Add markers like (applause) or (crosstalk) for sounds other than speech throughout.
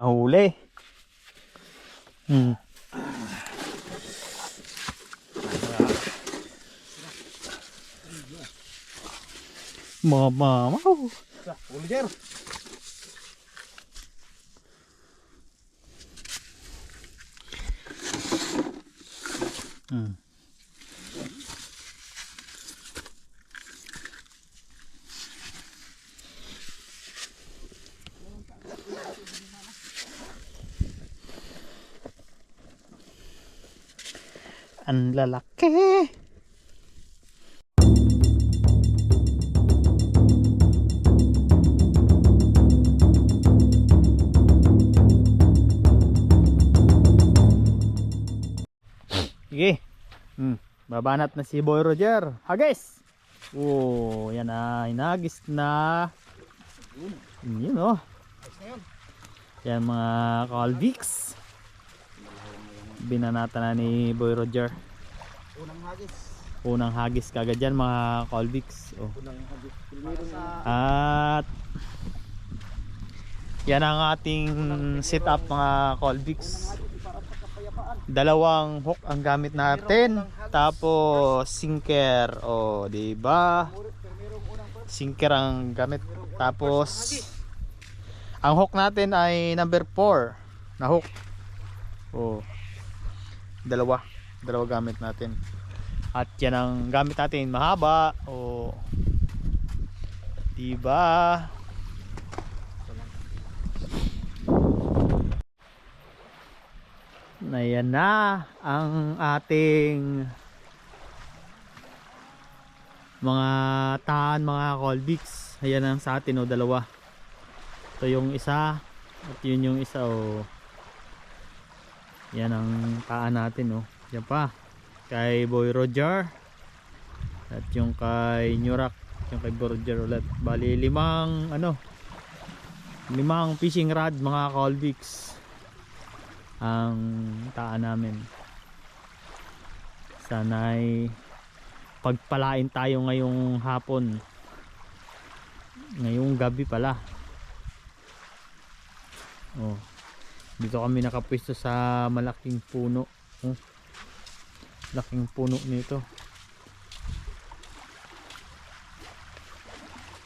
Nahuli. Hmm. Mama, wow. Ulger. Hmm. Ang lalaki. Sige. Hmm. Babanat na si Boy Roger. Hagis! Oh, yan na. Hinagis na. Yun oh. Yan mga Calvix. Binanata na ni Boy Roger. Unang hagis. Unang hagis kagad yan mga Calvix. Oh. Unang hagis. Sa At yan ang ating setup mga Colvix. Dalawang hook ang gamit natin. Tapos sinker. O, oh, di ba? Sinker ang gamit. Tapos ang hook natin ay number 4 na hook. Oh. Dalawa. Dalawa gamit natin. At yan ang gamit natin mahaba. O Diba? Na yan na ang ating mga taan, mga colbix. Ayan ang sa atin o dalawa. Ito yung isa at yun yung isa o. Yan ang taan natin o. Yan pa. Kay Boy Roger. At yung kay Nurak yung kay Borger ulit. Bali limang ano limang fishing rod mga Colvix. Ang taan namin. Sanay pagpalain tayo ngayong hapon. Ngayong gabi pala. Oh dito kami nakapwesto sa malaking puno oh, laking puno nito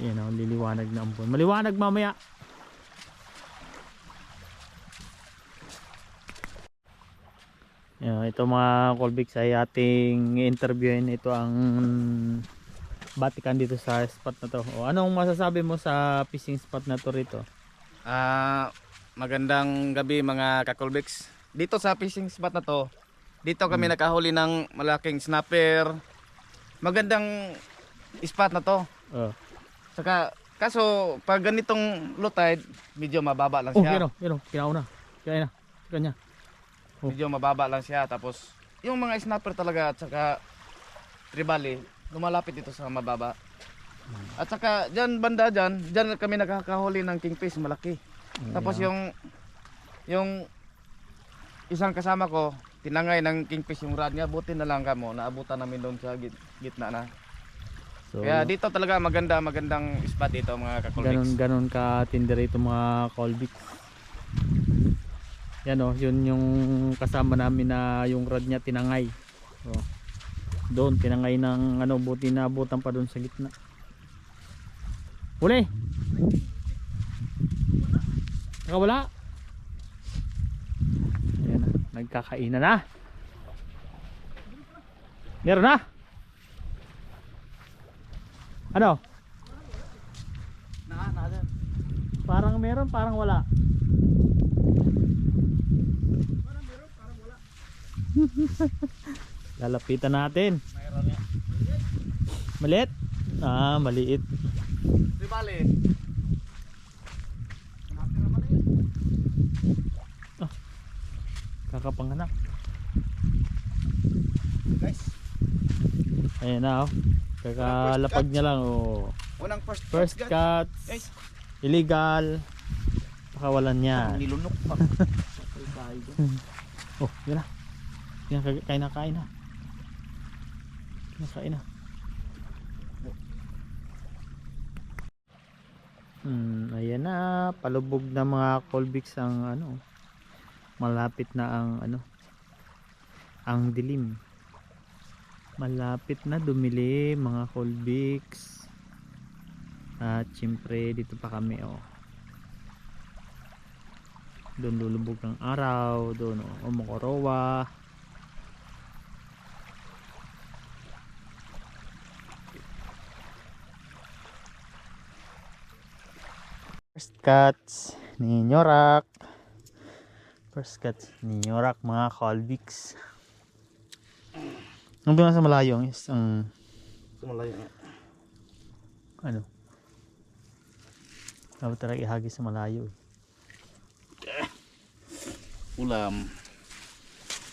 Yan o, liliwanag na ang buwan. Maliwanag mamaya. Yan, ito mga Colbix ay ating interviewin. Ito ang batikan dito sa spot na to. O, anong masasabi mo sa fishing spot na to rito? Ah, magandang gabi mga kakulbix. Dito sa fishing spot na to, dito kami nakahuli ng malaking snapper. Magandang spot na to. Oh, Saka kaso pag ganitong low tide, medyo mababa lang oh siya. yun o, yun o, kinauna. Kaya na, kanya. oh. Medyo mababa lang siya tapos yung mga snapper talaga at saka tribali lumalapit dito sa mababa. At saka diyan banda diyan, diyan kami nakakahuli ng kingfish malaki. Tapos yung yung isang kasama ko, tinangay ng kingfish yung rod niya, buti na lang kamo, naabutan namin doon sa git, gitna na. So, Kaya dito talaga maganda, magandang spot dito mga Ganon kakulbix. ganon ka tindi rito mga Colbix. Yan o, yun yung kasama namin na yung rod niya tinangay. O, doon tinangay ng ano buti na abutan pa doon sa gitna. Huli. Nakawala. Ayan na, nagkakainan na. Meron na. Ano? Na, na, na. Parang meron, parang wala. (laughs) Lalapitan natin. Mayroon yan. Maliit? Ah, maliit. Malaki naman yun. Kakapanganak. Guys, Ayan na oh. Kakalapag niya lang oh. unang first, First guys. cut. Guys, Illegal. Pakawalan yan. nilunok pa. (laughs) Oh, yun na. Kain na, kain na. Kain na, kain na. Hmm, ayan na, palubog na mga Colbix ang ano. Malapit na ang ano. Ang dilim. Malapit na dumili mga Colbix. At syempre dito pa kami oh. Doon lulubog ang araw, doon oh, umukorowa. First cuts ni Nyorak. First cuts ni Nyorak mga Colbix. Ang doon sa malayo ang isang Sumalayo nga. ano. Dapat talaga ihagis sa malayo. eh. Ulam.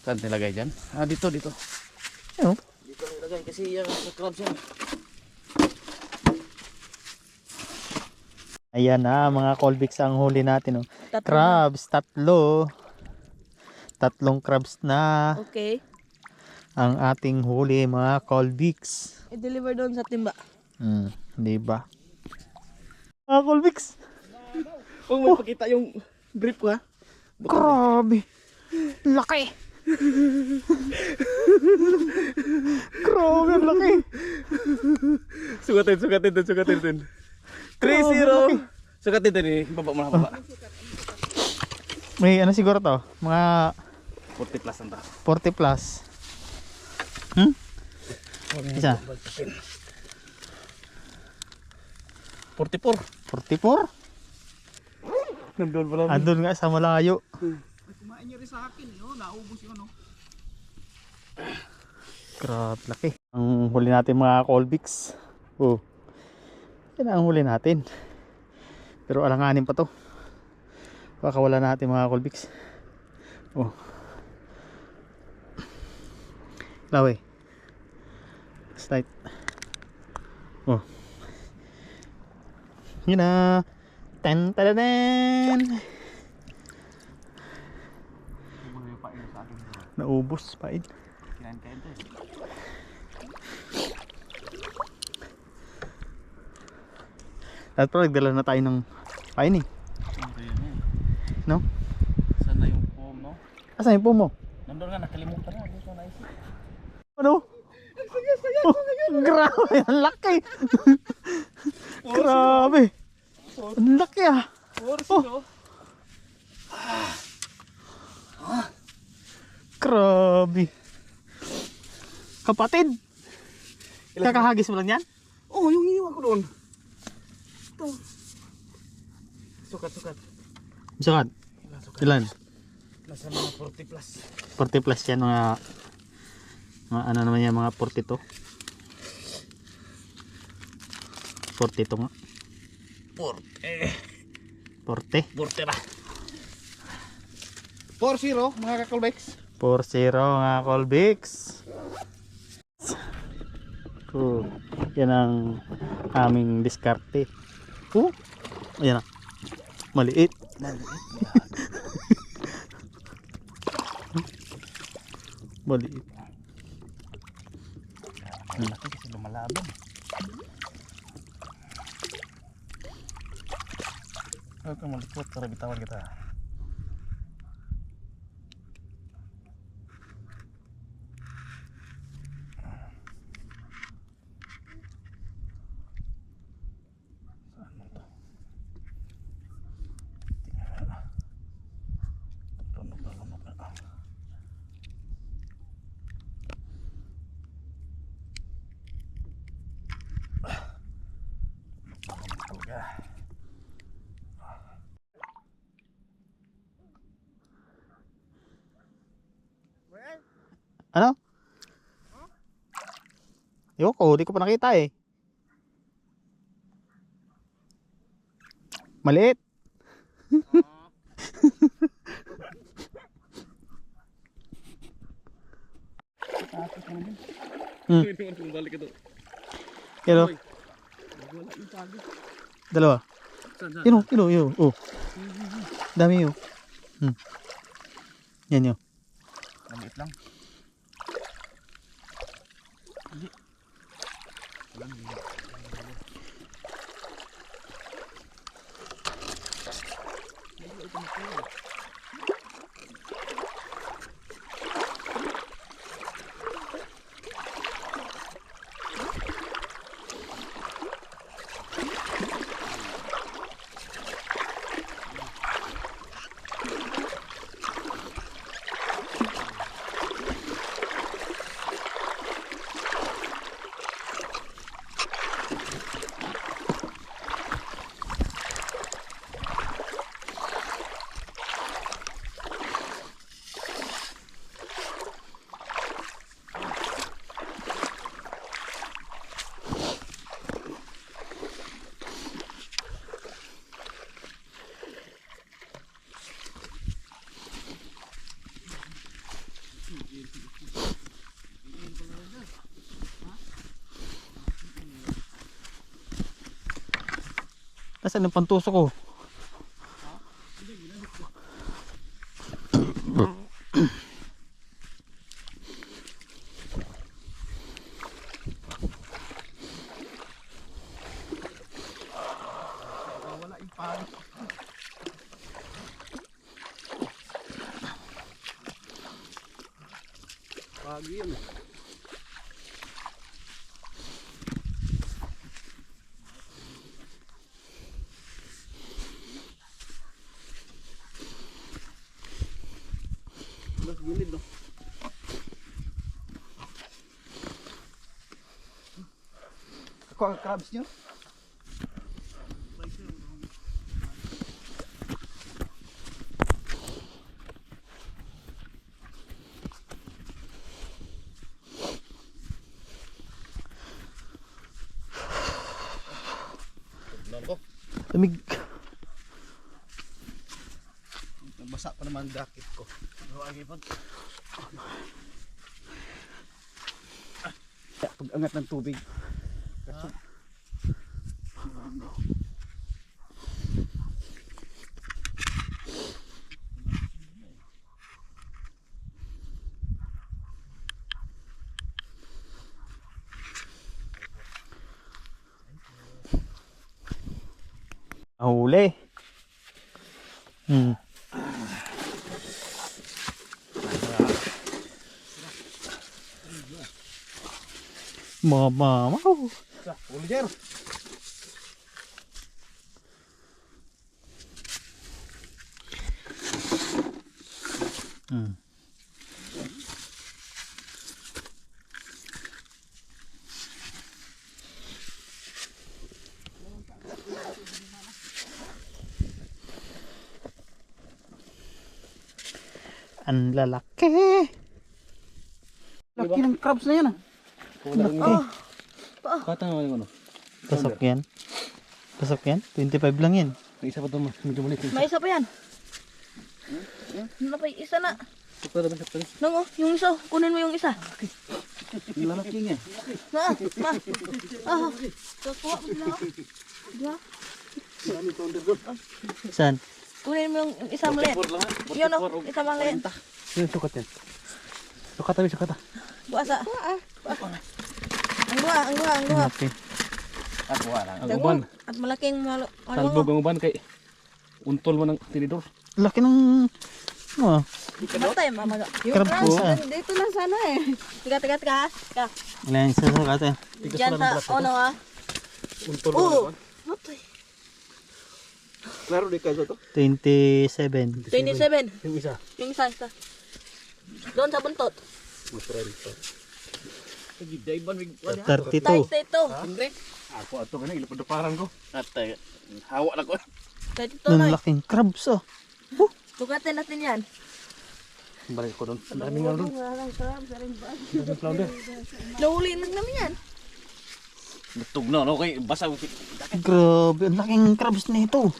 Saan nilagay dyan? Ah, dito, dito. Ayun. Dito nilagay kasi yung sa crabs yan. Ayan na mga Colbix ang huli natin. Oh. Tatlo Crabs, tatlo. Tatlong crabs na. Okay. ang ating huli mga Colbix. I-deliver doon sa timba. Hmm, di ba? Mga Colbix. Huwag mo ipakita yung brief ko ha. Grabe. Laki. Grabe, laki. Sugatin, sugatin din, sugatin din. 3-0. Sugatin din eh. Baba mo na, baba. May ano siguro to? Mga 40 plus ang ta. 40 plus. Hmm? Isa. 44. 44? Nandun pala. Andun nga sa malayo. Kumain niyo rin sa akin, no? Naubos yun, no? Grabe, laki. Ang huli natin mga Colbix. Oh. Yan ang huli natin. Pero alanganin pa to. Baka wala natin mga Colbix. Oh. Lawe. Slide. Oh. Yun na. Tan tadadan. Naubos pa eh. Kinain kain to eh. At pero nagdala na tayo ng pain eh. No? Saan na yung foam, no? Asan yung po mo? Nandun nga, nakalimutan na. Ano? Oh, grabe, ang laki. grabe. Ang laki ah. Oh. Grabe. Kapatid. Kakahagis mo lang yan? Oh, yung iniwan ko doon. Ito. Sukat, sukat. Sukat? Ilan? Nasa mga 40 plus. 40 plus yan mga mga ano naman yan mga 42. 42 nga. 40. 40. 40 na. 4-0, mga kakolbex. 4-0 nga Colbix. Oh, yan ang aming diskarte. Oh, ayan na. Maliit. Maliit. (laughs) Malaki kasi lumalaban. Huwag kang malikot para bitawan kita. Saan mo to? Tingnan na. Lunok na, lunok na. Talaga. Ano? Yoko, di ko pa nakita eh. Maliit. (laughs) Hmm. Pero, Dalawa. Yun o, yun o, yun o. Oh. Dami yun. Hmm. Yan yun. Maliit lang. Nasaan yung pantusok ko? Pagi yun. Mas gilid no. Ako ang crabs nyo? Basa pa naman ang jacket ko. Pag angat ng tubig. Nahuli. Mga mamaw. Ulger! Hmm. Ang lalaki. Laki ng crabs na yan ah. Laki. Kata nga yung ano. Pasok yan. Pasok yan. 25 lang yan. May isa pa ito medyo maliit. May isa pa yan. Ano pa isa na? Sakta naman sakta. Nang oh, yung isa. Kunin mo yung isa. Yung lalaki nga. Na, ma. Ah, kakuha mo sila. oh. Diba? Saan? Kunin mo yung isa maliit. Yun oh, isa maliit. Yung sukat yan. Sukat tayo sukat ah. Buasa. Ang buha, ang buha, ang buha. Laki. Ang uban. At malaking malo. Ano Talbog ang uban kay untol mo ng tinidor. Laki ng... Oh, Matay, mamaga. ko. Ah. Dito lang sana eh. Tiga, tiga, tiga. Tiga. Ilan sa sukat eh. Diyan sa, ano ah. Untol mo ng uban. Matay. Klaro di kaso to. 27. 27. Yung isa. Yung isa, isa. Doon sa buntot. Masrento. Sige, daiban mig 32. Kahit ito. Ako ato kana ilapad-paran ko. Atay. Hawa na ko. Kahit ito Ang na. laking crabs oh. Tugatin natin yan. Balik ko doon. Ang daming nga doon. Daming flounder. Nahuli na namin yan. Tugnaw no kay basa Grabe, ang laking crabs na ito.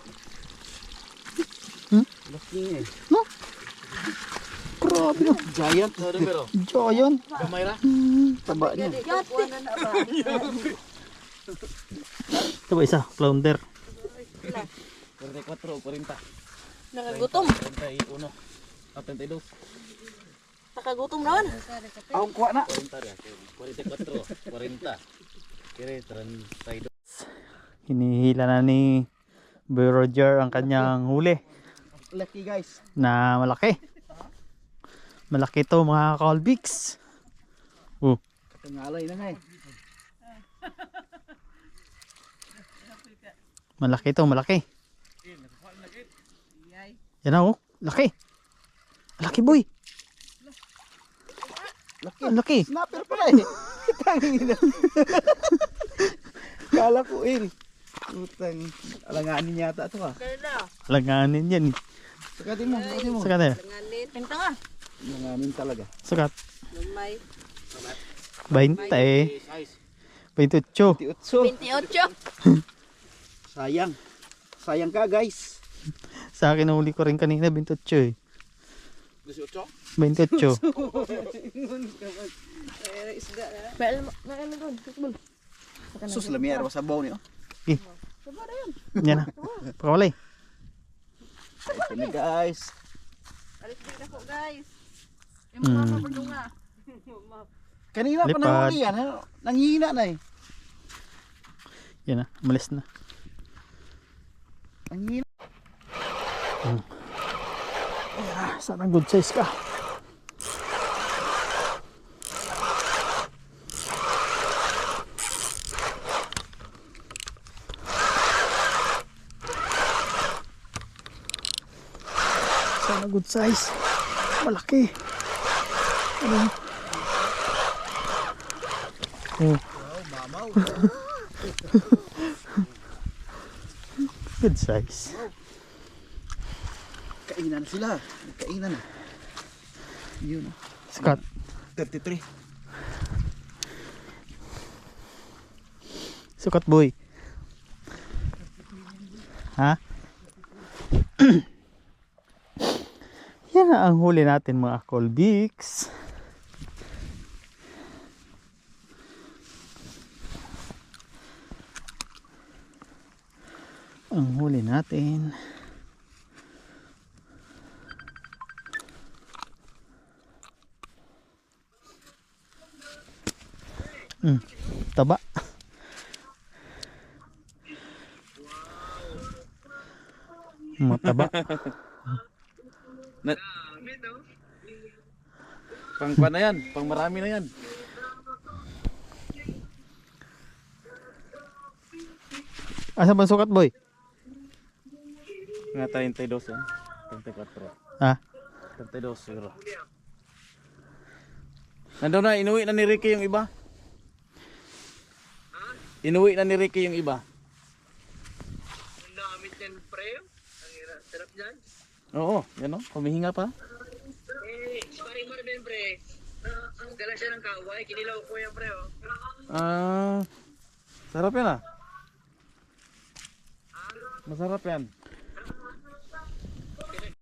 Laki eh. No? Grabe no. Giant. Pero? Giant. Gamay ra. Taba niya. Yati. Ito ba isa? Flounder. 44 o 40. Nakagutom. 31. Ah, 32. Nakagutom naman. Akong kuha na. 40 ra. 44, 40. Kire 32. Hinihila na ni Boy Roger ang kanyang huli. laki guys. na malaki. Malaki to mga Colbix. Oh, Kangalay na nga eh. malaki to, malaki. Yan na oh, laki. Laki boy. Laki. Ang laki. Snapper pala eh. (laughs) Tangina. Kala ko il. Utang. Alanganin yata ito ah. Langanin yan. eh. Sakatin mo, sakatin mo. Sakat eh. Langanin. Pinta Alanganin talaga. Sakat. Lumay. 20 eh. 28. Tiutso. 28. Sayang. Sayang ka guys. Sa akin nahuli ko rin kanina 28 eh. 18? 28. May alam, may alam doon. Football. Sus, lamiar sa sabaw niyo. Yan na. Pakawalay. Ito na guys. Alis din ako guys. Kapagdunga. (laughs) Kanina pa Lipad. nahuli yan. ano? Nanghihina na eh. Yan na. Umalis na. Nanghihina. Ah, sana good size ka. Sana good size. Malaki. Oh. good size. Kainan sila. Kainan na. Yun. Scott. 33. Sukat boy. Ha? (clears throat) Yan na ang huli natin mga Colbix. Ang huli natin. Hmm, taba. Mataba. (laughs) Na... Pang pa na yan. Pang marami na yan. Asa ba sukat boy? Nga 32 yan. 34. Ha? 32 siguro. Nandun na, inuwi na ni Ricky yung iba. Inuwi na ni Ricky yung iba. Oo, yan o. Humihinga pa. Mo na din, pre. Ang dala siya ng kaway, kinilaw ko yan, pre, oh. Ah, sarap yan ah. Masarap yan.